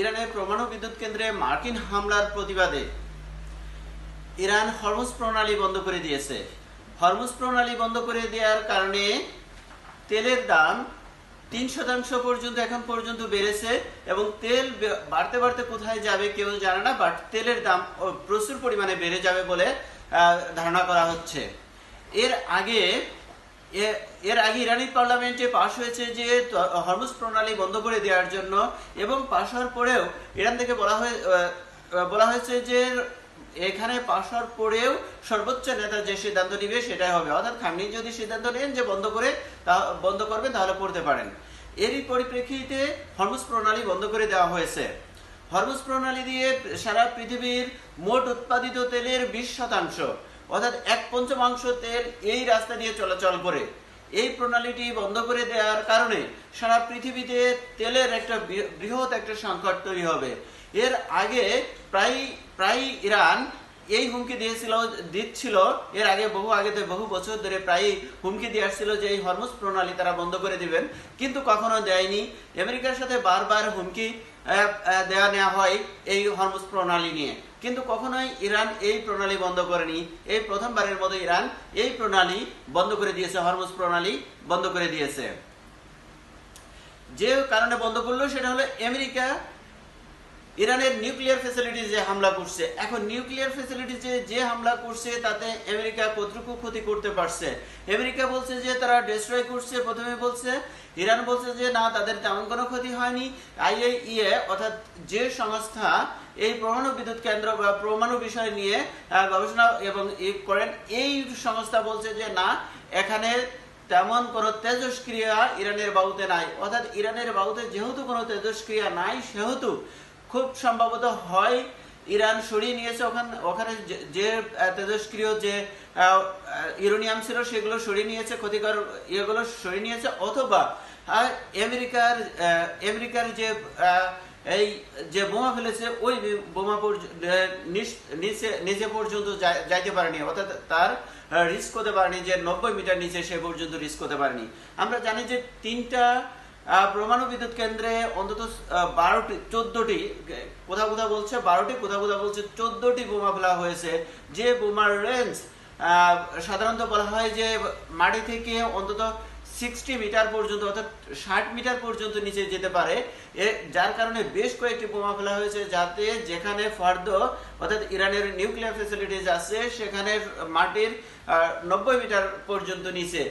ইরানের পরমাণু বিদ্যুৎ কেন্দ্রে মার্কিন হামলার প্রতিবাদে ইরান হরমুজ প্রণালী বন্ধ করে দিয়েছে। হরমুজ প্রণালী বন্ধ করে দেওয়ার কারণে তেলের দাম তিন শতাংশ পর্যন্ত এখন পর্যন্ত বেড়েছে এবং তেল বাড়তে বাড়তে কোথায় যাবে কেউ জানে না বাট তেলের দাম প্রচুর পরিমাণে বেড়ে যাবে বলে ধারণা করা হচ্ছে। এর আগে এর আগে ইরানি পার্লামেন্টে পাশ হয়েছে যে হরমুজ প্রণালী বন্ধ করে দেওয়ার জন্য এবং পাশ হওয়ার পরেও ইরান থেকে বলা হয়ে বলা হয়েছে যে, এখানে পাশ হওয়ার পরেও সর্বোচ্চ নেতা যে সিদ্ধান্ত নিবে সেটাই হবে। অর্থাৎ খামনি যদি সিদ্ধান্ত নেন যে বন্ধ করে, তা, বন্ধ করবেন, তাহলে করতে পারেন। এরই পরিপ্রেক্ষিতে হরমুজ প্রণালী বন্ধ করে দেওয়া হয়েছে। হরমুজ প্রণালী দিয়ে সারা পৃথিবীর মোট উৎপাদিত তেলের বিশ শতাংশ অর্থাৎ এক পঞ্চমাংশ তেল এই রাস্তা দিয়ে চলাচল করে। এই প্রণালীটি বন্ধ করে দেওয়ার কারণে সারা পৃথিবীতে তেলের একটা বৃহৎ একটা সংকট তৈরি হবে। এর আগে প্রায় প্রায় ইরান এই হুমকি দিয়েছিল, দিচ্ছিল, এর আগে বহু আগেতে বহু বছর ধরে প্রায় হুমকি দিয়ে আসছিল যে এই হরমুজ প্রণালী তারা বন্ধ করে দিবেন, কিন্তু কখনো দেয়নি। আমেরিকার সাথে বারবার হুমকি দেওয়া নেওয়া হয় এই হরমুজ প্রণালী নিয়ে। কিন্তু কখনোই ইরান এই প্রণালী বন্ধ করেনি। এই প্রথমবারের মতো ইরান এই প্রণালী বন্ধ করে দিয়েছে, হরমুজ প্রণালী বন্ধ করে দিয়েছে। যে কারণে বন্ধ করল সেটা হলো আমেরিকা ইরানের নিউক্লিয়ার ফ্যাসিলিটি যে হামলা করছে, এখন নিউক্লিয়ার ফ্যাসিলিটিতে যে হামলা করছে, তাতে আমেরিকা কতটুকু ক্ষতি করতে পারছে? আমেরিকা বলছে যে, তারা ডিস্ট্রয় করছে, প্রথমে বলছে, ইরান বলছে যে, না, তাদের তেমন কোনো ক্ষতি হয়নি। আইএইএ অর্থাৎ যে সংস্থা এই পরমাণু বিদ্যুৎ কেন্দ্র বা পরমাণু বিষয় নিয়ে গবেষণা এবং ই করেন, এই সংস্থা বলছে যে, না, এখানে তেমন কোনো তেজস্ক্রিয়া ইরানের বাহুতে নাই। অর্থাৎ ইরানের বাহুতে যেহেতু কোনো তেজস্ক্রিয়া নাই, সেহেতু খুব সম্ভবত হয় ইরান সরিয়ে নিয়েছে ওখানে ওখানে যে- তেজস্ক্রিয় যে ইউরেনিয়াম ছিল সেগুলো সরিয়ে নিয়েছে, ক্ষতিকর ইয়েগুলো সরিয়ে নিয়েছে, অথবা আমেরিকার আমেরিকার যে এই যে বোমা ফেলেছে, ওই বোমা নিচে পর্যন্ত যাইতে পারেনি, অর্থাৎ তার রিস্ক হতে পারেনি যে নব্বই মিটার নিচে সে পর্যন্ত রিস্ক হতে পারেনি। আমরা জানি যে তিনটা পরমাণু বিদ্যুৎ কেন্দ্রে অন্তত বারোটি, চোদ্দটি কোথাও কোথাও বলছে বারোটি, কোথাও কোথাও বলছে চোদ্দটি বোমা ফেলা হয়েছে। যে বোমার রেঞ্জ সাধারণত বলা হয় যে মাটি থেকে অন্তত সিক্সটি মিটার পর্যন্ত অর্থাৎ ষাট মিটার পর্যন্ত নিচে যেতে পারে। যার কারণে বেশ কয়েকটি বোমা ফেলা হয়েছে যাতে যেখানে ফার্দ, অর্থাৎ ইরানের নিউক্লিয়ার ফ্যাসিলিটিস আছে, সেখানে মাটির নব্বই মিটার পর্যন্ত নিচে।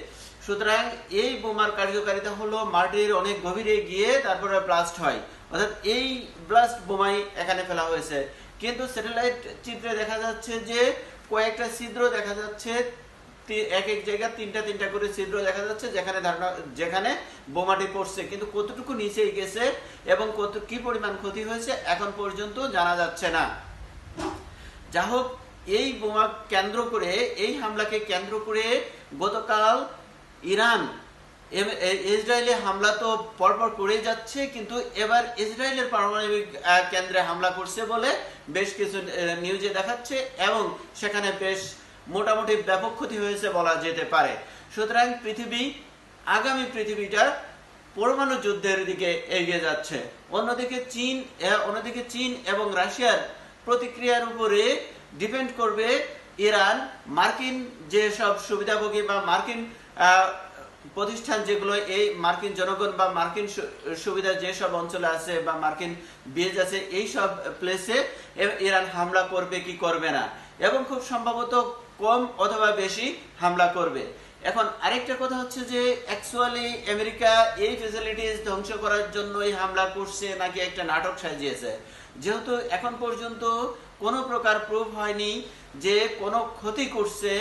সুতরাং এই বোমার কার্যকারিতা হলো মাটির অনেক গভীরে গিয়ে তারপরে ব্লাস্ট হয়। অর্থাৎ এই ব্লাস্ট বোমাই এখানে ফেলা হয়েছে। কিন্তু স্যাটেলাইট চিত্রে দেখা যাচ্ছে যে কয়েকটা ছিদ্র দেখা যাচ্ছে এক এক জায়গায় তিনটা তিনটা করে ছিদ্র দেখা যাচ্ছে যেখানে ধারণা, যেখানে বোমাটি পড়ছে। কিন্তু কতটুকু নিচে গেছে এবং কত, কি পরিমাণ ক্ষতি হয়েছে এখন পর্যন্ত জানা যাচ্ছে না। যা হোক এই বোমা কেন্দ্র করে, এই হামলাকে কেন্দ্র করে গতকাল ইরান ইসরায়েলে হামলা তো পরপর করেই যাচ্ছে, কিন্তু এবার ইসরায়েলের পারমাণবিক কেন্দ্রে হামলা করছে বলে বেশ কিছু নিউজে দেখাচ্ছে এবং সেখানে বেশ মোটামুটি ব্যাপক ক্ষতি হয়েছে বলা যেতে পারে। সুতরাং পৃথিবী, আগামী পৃথিবীটা পরমাণু যুদ্ধের দিকে এগিয়ে যাচ্ছে। অন্যদিকে চীন অন্যদিকে চীন এবং রাশিয়ার প্রতিক্রিয়ার উপরে ডিপেন্ড করবে ইরান, মার্কিন যে সব সুবিধাভোগী বা মার্কিন প্রতিষ্ঠান যেগুলো, এই মার্কিন জনগণ বা মার্কিন সুবিধা যেসব অঞ্চলে আছে বা মার্কিন বেজ আছে এই সব প্লেসে ইরান হামলা করবে কি করবে না? এবং খুব সম্ভবত কম অথবা বেশি হামলা করবে। এখন আরেকটা কথা হচ্ছে যে অ্যাকচুয়ালি আমেরিকা এই ফেসিলিটিস ধ্বংস করার জন্যই হামলা করছে নাকি একটা নাটক সাজিয়েছে? যেহেতু এখন পর্যন্ত কোনো প্রকার প্রুফ হয়নি যে কোনো ক্ষতি করছে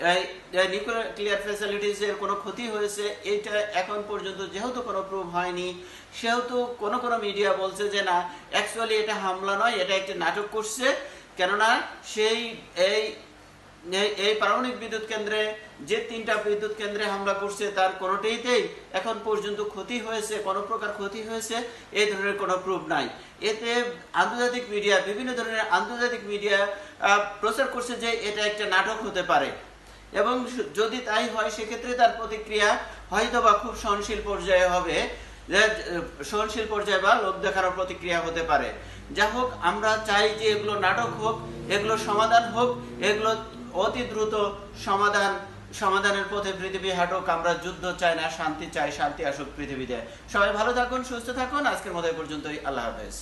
নিউক্লিয়ার ফ্যাসিলিটিস এর কোনো ক্ষতি হয়েছে এইটা এখন পর্যন্ত যেহেতু কোনো প্রুফ হয়নি, সেহেতু কোনো কোনো মিডিয়া বলছে যে না অ্যাকচুয়ালি এটা হামলা নয়, এটা একটা নাটক করছে, কেননা সেই, এই- এই পারমাণবিক বিদ্যুৎ কেন্দ্রে যে তিনটা বিদ্যুৎ কেন্দ্রে হামলা করছে, তার কোনোটিতেই এখন পর্যন্ত ক্ষতি হয়েছে, কোনো প্রকার ক্ষতি হয়েছে, এই ধরনের কোনো প্রুফ নাই। এতে আন্তর্জাতিক মিডিয়া বিভিন্ন ধরনের আন্তর্জাতিক মিডিয়া প্রচার করছে যে এটা একটা নাটক হতে পারে। এবং যদি তাই হয়, সেক্ষেত্রে তার প্রতিক্রিয়া হয়তো বা খুব সহনশীল পর্যায়ে হবে। সহনশীল পর্যায়ে বা লোক দেখানোর প্রতিক্রিয়া হতে পারে। যা হোক, আমরা চাই যে এগুলো নাটক হোক, এগুলো সমাধান হোক, এগুলো অতি দ্রুত সমাধান, সমাধানের পথে পৃথিবী হাঁটুক, আমরা যুদ্ধ চাই না, শান্তি চাই, শান্তি আসুক পৃথিবীতে। সবাই ভালো থাকুন, সুস্থ থাকুন। আজকের মতো পর্যন্তই। আল্লাহ হাফেজ।